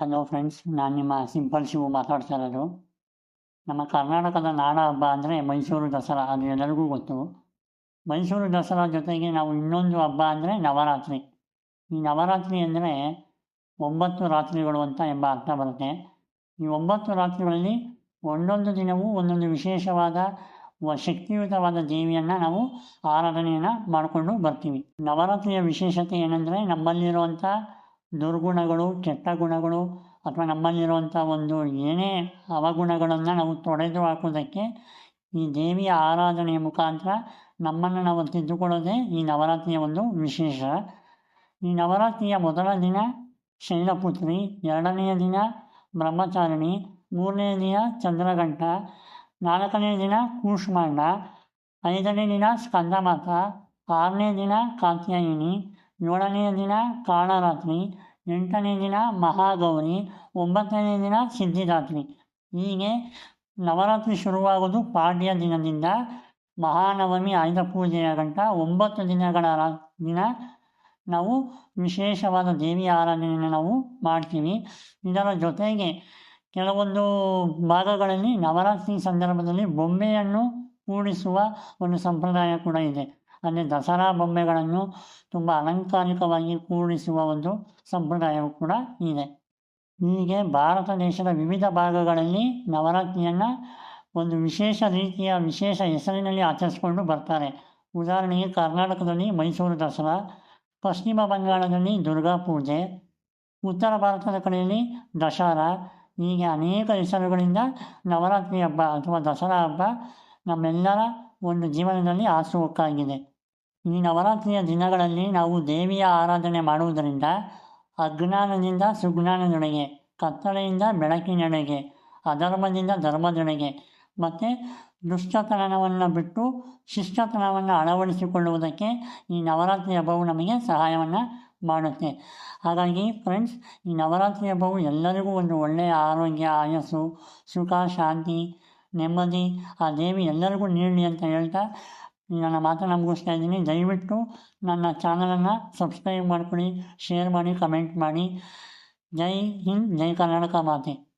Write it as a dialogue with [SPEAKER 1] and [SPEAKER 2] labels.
[SPEAKER 1] Hello friends, ನಾನು ನಿಮ್ಮ simple Shivu ಮಾತಾಡ್ತಾ ಇರೋದು ನಮ್ಮ ಕರ್ನಾಟಕದ ನಾಡ ಹಬ್ಬ ಅಂದರೆ ಮೈಸೂರು ದಸರಾ, ಅದು ಎಲ್ಲರಿಗೂ ಗೊತ್ತು. ಮೈಸೂರು ದಸರಾ ಜೊತೆಗೆ ನಾವು ಇನ್ನೊಂದು ಹಬ್ಬ ಅಂದರೆ ನವರಾತ್ರಿ. ಈ ನವರಾತ್ರಿ ಅಂದರೆ ಒಂಬತ್ತು ರಾತ್ರಿಗಳು ಅಂತ ಎಂಬ ಅರ್ಥ ಬರುತ್ತೆ. ಈ ಒಂಬತ್ತು ರಾತ್ರಿಗಳಲ್ಲಿ ಒಂದೊಂದು ದಿನವೂ ಒಂದೊಂದು ವಿಶೇಷವಾದ ಶಕ್ತಿಯುತವಾದ ದೇವಿಯನ್ನು ನಾವು ಆರಾಧನೆಯನ್ನು ಮಾಡಿಕೊಂಡು ಬರ್ತೀವಿ. ನವರಾತ್ರಿಯ ವಿಶೇಷತೆ ಏನಂದರೆ ನಮ್ಮಲ್ಲಿರುವಂಥ ದುರ್ಗುಣಗಳು, ಕೆಟ್ಟ ಗುಣಗಳು ಅಥವಾ ನಮ್ಮಲ್ಲಿರುವಂಥ ಒಂದು ಏನೇ ಅವಗುಣಗಳನ್ನು ನಾವು ತೊಡೆದು ಹಾಕೋದಕ್ಕೆ ಈ ದೇವಿಯ ಆರಾಧನೆಯ ಮುಖಾಂತರ ನಮ್ಮನ್ನು ನಾವು ತಿದ್ದುಕೊಳ್ಳೋದೇ ಈ ನವರಾತ್ರಿಯ ಒಂದು ವಿಶೇಷ. ಈ ನವರಾತ್ರಿಯ ಮೊದಲ ದಿನ ಶೈಲಪುತ್ರಿ, ಎರಡನೆಯ ದಿನ ಬ್ರಹ್ಮಚಾರಿಣಿ, ಮೂರನೇ ದಿನ ಚಂದ್ರಘಂಟ, ನಾಲ್ಕನೇ ದಿನ ಕೂಷ್ಮಾಂಡ, ಐದನೇ ದಿನ ಸ್ಕಂದಮಾತ, ಆರನೇ ದಿನ ಕಾತ್ಯಾಯಿನಿ ಏಳನೆಯ ದಿನ ಕಾಳರಾತ್ರಿ ಎಂಟನೇ ದಿನ ಮಹಾಗೌರಿ, ಒಂಬತ್ತನೇ ದಿನ ಸಿದ್ಧಿದಾತ್ರಿ. ಹೀಗೆ ನವರಾತ್ರಿ ಶುರುವಾಗೋದು ಪಾಡ್ಯ ದಿನದಿಂದ ಮಹಾನವಮಿ, ಆಯುಧ ಪೂಜೆಯ ಗಂಟ, ಒಂಬತ್ತು ದಿನಗಳ ದಿನ ನಾವು ವಿಶೇಷವಾದ ದೇವಿ ಆರಾಧನೆಯನ್ನು ನಾವು ಮಾಡ್ತೀವಿ. ಇದರ ಜೊತೆಗೆ ಕೆಲವೊಂದು ಭಾಗಗಳಲ್ಲಿ ನವರಾತ್ರಿ ಸಂದರ್ಭದಲ್ಲಿ ಬೊಂಬೆಯನ್ನು ಕೂಡಿಸುವ ಒಂದು ಸಂಪ್ರದಾಯ ಕೂಡ ಇದೆ. ಅಂದರೆ ದಸರಾ ಬೊಂಬೆಗಳನ್ನು ತುಂಬ ಅಲಂಕಾರಿಕವಾಗಿ ಕೂಡಿಸುವ ಒಂದು ಸಂಪ್ರದಾಯವು ಕೂಡ ಇದೆ. ಹೀಗೆ ಭಾರತ ದೇಶದ ವಿವಿಧ ಭಾಗಗಳಲ್ಲಿ ನವರಾತ್ರಿಯನ್ನು ಒಂದು ವಿಶೇಷ ರೀತಿಯ ವಿಶೇಷ ಹೆಸರಿನಲ್ಲಿ ಆಚರಿಸಿಕೊಂಡು ಬರ್ತಾರೆ. ಉದಾಹರಣೆಗೆ ಕರ್ನಾಟಕದಲ್ಲಿ ಮೈಸೂರು ದಸರಾ, ಪಶ್ಚಿಮ ಬಂಗಾಳದಲ್ಲಿ ದುರ್ಗಾ ಪೂಜೆ, ಉತ್ತರ ಭಾರತದ ಕಡೆಯಲ್ಲಿ ದಸರಾ ಹೀಗೆ ಅನೇಕ ಹೆಸರುಗಳಿಂದ ನವರಾತ್ರಿ ಹಬ್ಬ ಅಥವಾ ದಸರಾ ಹಬ್ಬ ನಮ್ಮೆಲ್ಲರ ಒಂದು ಜೀವನದಲ್ಲಿ ಹಾಸುಹೊಕ್ಕಾಗಿದೆ ಈ ನವರಾತ್ರಿಯ ದಿನಗಳಲ್ಲಿ ನಾವು ದೇವಿಯ ಆರಾಧನೆ ಮಾಡುವುದರಿಂದ, ಅಜ್ಞಾನದಿಂದ ಸುಜ್ಞಾನದೊಳಗೆ, ಕತ್ತಲೆಯಿಂದ ಬೆಳಕಿನೆಡೆಗೆ, ಅಧರ್ಮದಿಂದ ಧರ್ಮದೊಳಗೆ, ಮತ್ತು ದುಷ್ಟತನವನ್ನು ಬಿಟ್ಟು ಶಿಷ್ಟತನವನ್ನು ಅಳವಡಿಸಿಕೊಳ್ಳುವುದಕ್ಕೆ ಈ ನವರಾತ್ರಿ ಹಬ್ಬವು ನಮಗೆ ಸಹಾಯವನ್ನು ಮಾಡುತ್ತೆ. ಹಾಗಾಗಿ ಫ್ರೆಂಡ್ಸ್ ಈ ನವರಾತ್ರಿ ಹಬ್ಬವು ಎಲ್ಲರಿಗೂ ಒಂದು ಒಳ್ಳೆಯ ಆರೋಗ್ಯ, ಆಯಸ್ಸು, ಸುಖ, ಶಾಂತಿ, ನೆಮ್ಮದಿ, ಆ ದೇವಿ ಎಲ್ಲರಿಗೂ ನೀಡಲಿ ಅಂತ ಹೇಳ್ತಾ ನನ್ನ ಮಾತನ್ನು ಮುಗಿಸ್ತಾ ಇದ್ದೀನಿ ದಯವಿಟ್ಟು ನನ್ನ ಚಾನಲನ್ನು ಸಬ್ಸ್ಕ್ರೈಬ್ ಮಾಡ್ಕೊಳ್ಳಿ ಶೇರ್ ಮಾಡಿ ಕಮೆಂಟ್ ಮಾಡಿ. ಜೈ ಹಿಂದ್, ಜೈ ಕರ್ನಾಟಕ ಮಾತೆ.